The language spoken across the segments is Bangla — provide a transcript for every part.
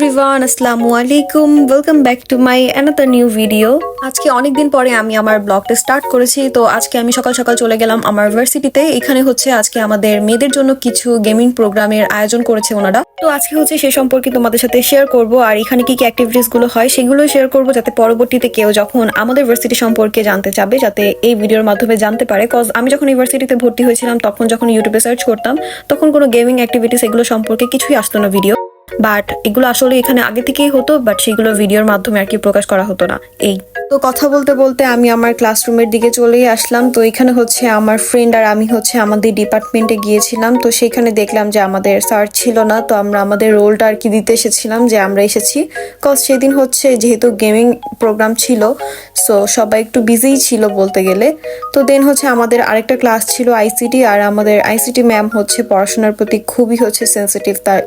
এভরিওয়ান আসসালামু আলাইকুম welcome back to my another new video আজকে অনেকদিন পরে আমি আমার ব্লগটা স্টার্ট করেছি, তো আজকে আমি সকাল সকাল চলে গেলাম আমার ভার্সিটিতে এখানে হচ্ছে আজকে আমাদের মেয়েদের জন্য কিছু গেমিং প্রোগ্রামের আয়োজন করেছে ওনারা। তো আজকে হচ্ছে সে সম্পর্কে তোমাদের সাথে শেয়ার করব, আর এখানে কি কি অ্যাক্টিভিটিসগুলো হয় সেগুলো শেয়ার করব, যাতে পরবর্তীতে কেউ যখন আমাদের ভার্সিটি সম্পর্কে জানতে চাবে, যাতে এই ভিডিওর মাধ্যমে জানতে পারে। কজ আমি যখন ইউনিভার্সিটিতে ভর্তি হয়েছিলাম, তখন যখন ইউটিউবে সার্চ করতাম, তখন কোনো গেমিং অ্যাক্টিভিটিস এগুলো সম্পর্কে কিছুই আসতো না ভিডিও বাট এগুলো আসলে এখানে আগে থেকেই হতো, বাট সেগুলো ভিডিওর মাধ্যমে আর কি প্রকাশ করা হতো না। এই তো কথা বলতে বলতে আমি আমার ক্লাসরুমের দিকে চলেই আসলাম। তো এখানে হচ্ছে আমার ফ্রেন্ড আর আমি হচ্ছে আমাদের ডিপার্টমেন্টে গিয়েছিলাম। তো সেখানে দেখলাম যে আমাদের স্যার ছিল না, তো আমরা আমাদের রোলটা আর কি দিতে এসেছিলাম যে আমরা এসেছি। কজ সেদিন হচ্ছে যেহেতু গেমিং প্রোগ্রাম ছিল সো সবাই একটু বিজিই ছিল বলতে গেলে। তো দেন হচ্ছে আমাদের আরেকটা ক্লাস ছিল আইসিটি আর আমাদের আইসিটি ম্যাম হচ্ছে পড়াশোনার প্রতি খুবই হচ্ছে সেন্সিটিভ তার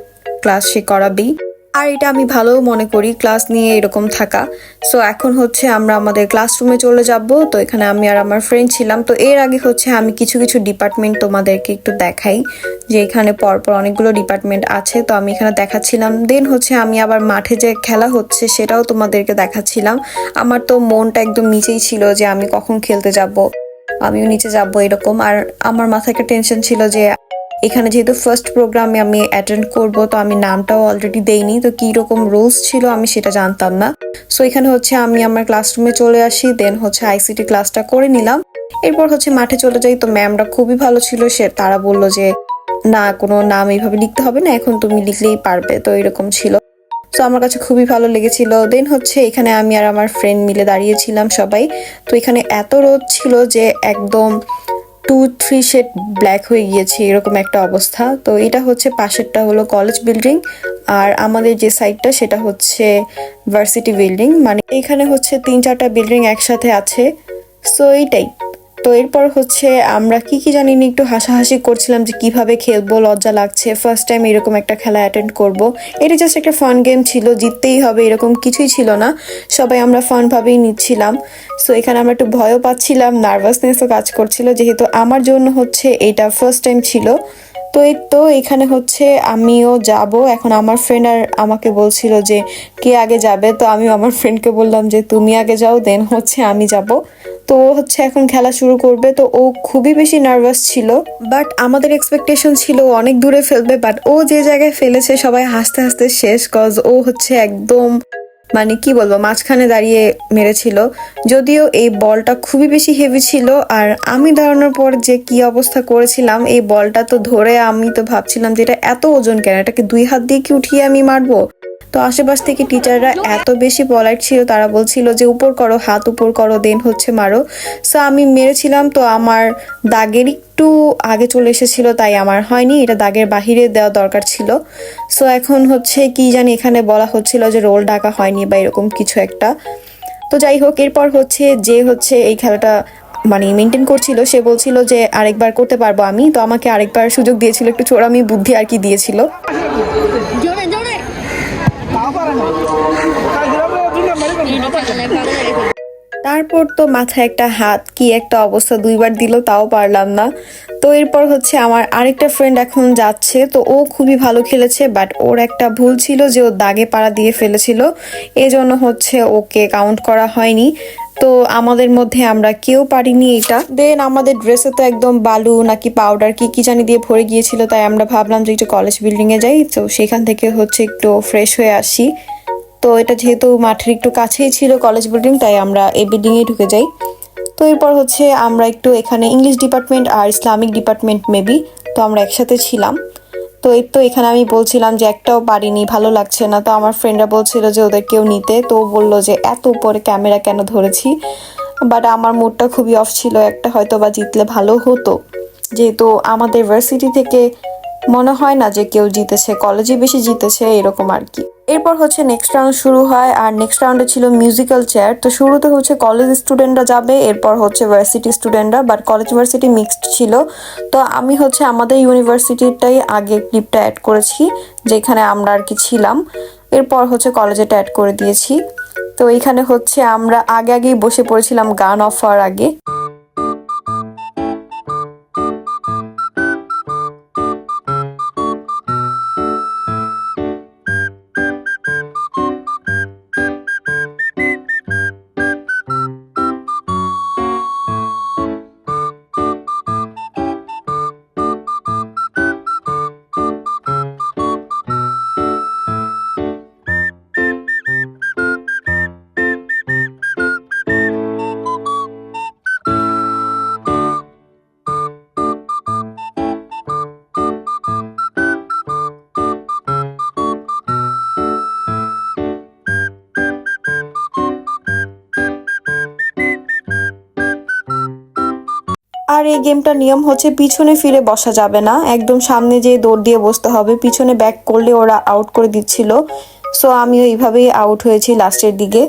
ক্লাস সে করাবেই। আর এটা আমি ভালোও মনে করি ক্লাস নিয়ে এরকম থাকা। সো এখন হচ্ছে আমরা আমাদের ক্লাসরুমে চলে যাব। তো এখানে আমি আর আমার ফ্রেন্ড ছিলাম। তো এর আগে হচ্ছে আমি কিছু কিছু ডিপার্টমেন্ট তোমাদেরকে একটু দেখাই, যে এখানে পরপর অনেকগুলো ডিপার্টমেন্ট আছে। তো আমি এখানে দেখাচ্ছিলাম। দেন হচ্ছে আমি আবার মাঠে যে খেলা হচ্ছে, সেটাও তোমাদেরকে দেখাচ্ছিলাম। আমার তো মনটা একদম নিচেই ছিল যে আমি কখন খেলতে যাব, আমিও নিচে যাব এরকম। আর আমার মাথায় একটা টেনশন ছিল যে এখানে যেহেতু ফার্স্ট প্রোগ্রামে আমি অ্যাটেন্ড করব, তো আমি নামটাও অলরেডি দেইনি, তো কী রকম রুলস ছিল আমি সেটা জানতাম না। সো এখানে হচ্ছে আমি আমার ক্লাসরুমে চলে আসি দেন হচ্ছে আইসিটি ক্লাসটা করে নিলাম। এরপর হচ্ছে মাঠে চলে যাই, তো ম্যামরা খুবই ভালো ছিল, সে তারা বলল যে, না, কোনো নাম এইভাবে লিখতে হবে না, এখন তুমি লিখলেই পারবে। তো এরকম ছিল। তো আমার কাছে খুবই ভালো লেগেছিল। দেন হচ্ছে এখানে আমি আর আমার ফ্রেন্ড মিলে দাঁড়িয়েছিলাম সবাই। তো এখানে এত রোদ ছিল যে, একদম টু থ্রি শেড ব্ল্যাক হয়ে গিয়েছে, এরকম একটা অবস্থা। তো এটা হচ্ছে পাশেরটা হলো কলেজ বিল্ডিং আর আমাদের যে সাইডটা সেটা হচ্ছে ভার্সিটি বিল্ডিং মানে এখানে হচ্ছে তিন চারটা বিল্ডিং একসাথে আছে। সো এইটাই। তো এরপর হচ্ছে আমরা কি কি জানি না একটু হাসাহাসি করছিলাম যে কীভাবে খেলব, লজ্জা লাগছে। ফার্স্ট টাইম এরকম একটা খেলা অ্যাটেন্ড করব। এটা জাস্ট একটা ফান গেম ছিল, জিততেই হবে এরকম কিছুই ছিল না। সবাই আমরা ফান ভাবেই নিচ্ছিলাম। সো এখানে আমরা একটু ভয়ও পাচ্ছিলাম নার্ভাসনেসও কাজ করছিল। যেহেতু আমার জন্য হচ্ছে এটা ফার্স্ট টাইম ছিল। তো এই তো এখানে হচ্ছে আমিও যাব। এখন আমার ফ্রেন্ড আর আমাকে বলছিল যে, কে আগে যাবে? তো আমি আমার ফ্রেন্ডকে বললাম যে, তুমি আগে যাও দেন হচ্ছে আমি যাব। তো ও হচ্ছে এখন খেলা শুরু করবে। তো ও খুবই বেশি নার্ভাস ছিল বাট আমাদের এক্সপেকটেশন ছিল অনেক দূরে ফেলবে বাট ও যে জায়গায় ফেলেছে সবাই হাসতে হাসতে শেষ কজ ও হচ্ছে একদম মানে কি বলব, মাঝখানে দাঁড়িয়ে মেরেছিল। যদিও এই বলটা খুবই বেশি হেভি ছিল, আর আমি দাঁড়ানোর পর যে কি অবস্থা করেছিলাম, এই বলটা তো ধরে আমি তো ভাবছিলাম যে এটা এত ওজন কেন? এটাকে দুই হাত দিয়ে কি উঠিয়ে আমি মারবো? তো আশেপাশ থেকে টিচাররা এত বেশি পলাইট ছিল, তারা বলছিল যে, উপর করো, হাত উপর করো, দেন হচ্ছে মারো। সো আমি মেরেছিলাম, তো আমার দাগের একটু আগে চলে এসেছিল, তাই আমার হয়নি। এটা দাগের বাহিরে দেওয়া দরকার ছিল। সো এখন হচ্ছে কি জানি এখানে বলা হচ্ছিল যে, রোল ডাকা হয়নি বা এরকম কিছু একটা। তো যাই হোক, এরপর হচ্ছে যে হচ্ছে এই খেলাটা মানে মেনটেন করছিল, সে বলছিল যে, আরেকবার করতে পারব আমি। তো আমাকে আরেকবার সুযোগ দিয়েছিল, একটু চোরামি বুদ্ধি আর কি দিয়েছিল। তারপর তো মাথায় একটা হাত, কি একটা অবস্থা, দুইবার দিল, তাও পারলাম না। তো এরপর হচ্ছে আমার আরেকটা ফ্রেন্ড এখন যাচ্ছে, তো ও খুবই ভালো খেলেছে বাট ওর একটা ভুল ছিল যে ও দাগে পাড়া দিয়ে ফেলেছিল। এজন্য হচ্ছে ওকে কাউন্ট করা হয়নি। তো আমাদের মধ্যে আমরা কেউ পারিনি এটা। দেন আমাদের ড্রেসে তো একদম বালু, নাকি পাউডার কি কি জানি দিয়ে ভরে গিয়েছিল, তাই আমরা ভাবলাম যে একটু কলেজ বিল্ডিংয়ে যাই। তো সেখান থেকে হচ্ছে একটু ফ্রেশ হয়ে আসি। তো এটা যেহেতু মাঠের একটু কাছেই ছিল কলেজ বিল্ডিং তাই আমরা এই বিল্ডিংয়ে ঢুকে যাই। তো এরপর হচ্ছে আমরা একটু এখানে ইংলিশ ডিপার্টমেন্ট আর ইসলামিক ডিপার্টমেন্ট মেবি তো আমরা একসাথে ছিলাম। তো এই তো এখানে আমি বলছিলাম যে একটাও পারিনি, ভালো লাগছে না। তো আমার ফ্রেন্ডরা বলছিল যে ওদের কেউ নিতে, তো বলল যে এত উপরে ক্যামেরা কেন ধরেছি? বাট আমার মুডটা খুবই অফ ছিল, একটা হয়তো বা জিতলে ভালো হতো। যেহেতু আমাদের ভার্সিটি থেকে মনে হয় না যে কেউ জিতেছে কলেজে বেশি জিতেছে, এরকম আর কি। এরপর হচ্ছে নেক্সট রাউন্ড শুরু হয়, আর নেক্সট রাউন্ডে ছিল মিউজিক্যাল চেয়ার তো শুরুতে হচ্ছে কলেজ স্টুডেন্টরা যাবে, এরপর হচ্ছে ভার্সিটি স্টুডেন্টরা বাট কলেজ ভার্সিটি মিক্সড ছিল। তো আমি হচ্ছে আমাদের ইউনিভার্সিটিটাই আগে ক্লিপটা অ্যাড করেছি, যেখানে আমরা আর কি ছিলাম। এরপর হচ্ছে কলেজেটা অ্যাড করে দিয়েছি। তো এখানে হচ্ছে আমরা আগে আগেই বসে পড়েছিলাম গান অফ হওয়ার আগে। আর এই গেমটার নিয়ম হচ্ছে পিছনে ফিরে বসা যাবে না একদম সামনে যেয়ে দৌড় দিয়ে বসতে হবে পিছনে ব্যাক করলে ওরা আউট করে দিচ্ছিল সো আমি এইভাবেই আউট হয়েছি লাস্টের দিকে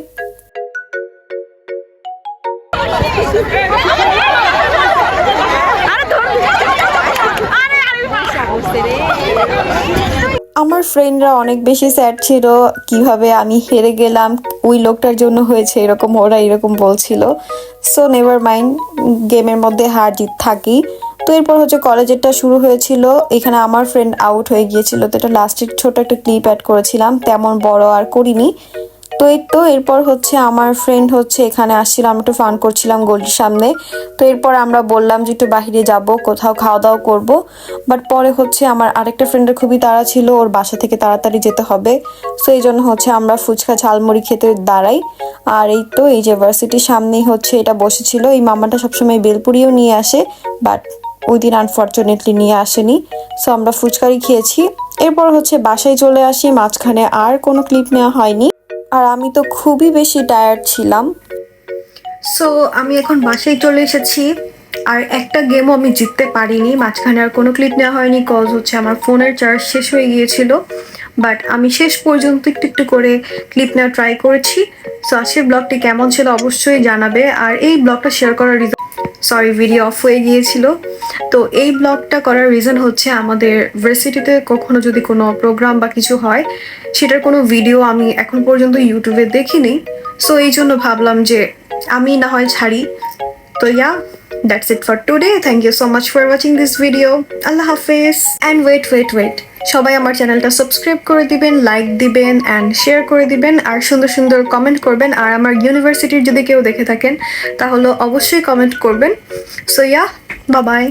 আমার ফ্রেন্ডরা অনেক বেশি স্যাড ছিল, কীভাবে আমি হেরে গেলাম, ওই লোকটার জন্য হয়েছে এরকম, ওরা এরকম বলছিল। সো নেভার মাইন্ড গেমের মধ্যে হার জিত থাকি। তো এরপর হচ্ছে কলেজেরটা শুরু হয়েছিল, এখানে আমার ফ্রেন্ড আউট হয়ে গিয়েছিল। তো এটা লাস্টের ছোট একটা ক্লিপ অ্যাড করেছিলাম, তেমন বড় আর করিনি। তো এই তো, এরপর হচ্ছে আমার ফ্রেন্ড হচ্ছে এখানে আসছিল আমি একটু ফান করছিলাম গলির সামনে। তো এরপর আমরা বললাম যে একটু বাহিরে যাব, কোথাও খাওয়া দাওয়া করব। বাট পরে হচ্ছে আমার আরেকটা ফ্রেন্ডের খুবই তাড়া ছিল, ওর বাসা থেকে তাড়াতাড়ি যেতে হবে। সো এই জন্য হচ্ছে আমরা ফুচকা, ঝালমুড়ি খেতে দাঁড়াই। আর এই তো, এই যে ভার্সিটির সামনেই হচ্ছে এটা বসেছিল। এই মামাটা সবসময় বেলপুরিও নিয়ে আসে বাট ওই দিন আনফর্চুনেটলি নিয়ে আসেনি। সো আমরা ফুচকারি খেয়েছি। এরপর হচ্ছে বাসায় চলে আসি, মাঝখানে আর কোনো ক্লিপ নেওয়া হয়নি। আর আমি তো খুবই বেশি টায়ার্ড ছিলাম। সো আমি এখন বাসায় চলে এসেছি, আর একটা গেমও আমি জিততে পারিনি। মাঝখানে আর কোনো ক্লিপ নেওয়া হয়নি কজ হচ্ছে, আমার ফোনের চার্জ শেষ হয়ে গিয়েছিল। বাট আমি শেষ পর্যন্ত একটু একটু করে ক্লিপ নেওয়া ট্রাই করেছি। সো আজকের ব্লগটি কেমন ছিল অবশ্যই জানাবে। আর এই ব্লগটা শেয়ার করার রিজন সরি ভিডিও অফ হয়ে গিয়েছিল। তো এই ব্লগটা করার রিজন হচ্ছে আমাদের ভার্সিটিতে কখনো যদি কোনো প্রোগ্রাম বা কিছু হয়, সেটার কোনো ভিডিও আমি এখন পর্যন্ত ইউটিউবে দেখিনি। সো এই জন্য ভাবলাম যে আমি না হয় ছাড়ি। তো yeah that's it for today thank you so much for watching this video আল্লাহ হাফেজ অ্যান্ড ওয়েট ওয়েট ওয়েট সবাই আমার চ্যানেলটা সাবস্ক্রাইব করে দিবেন লাইক দিবেন অ্যান্ড শেয়ার করে দিবেন, আর সুন্দর সুন্দর কমেন্ট করবেন। আর আমার ইউনিভার্সিটির যদি কেউ দেখে থাকেন, তাহলে অবশ্যই কমেন্ট করবেন। সো ইয়া বাবাই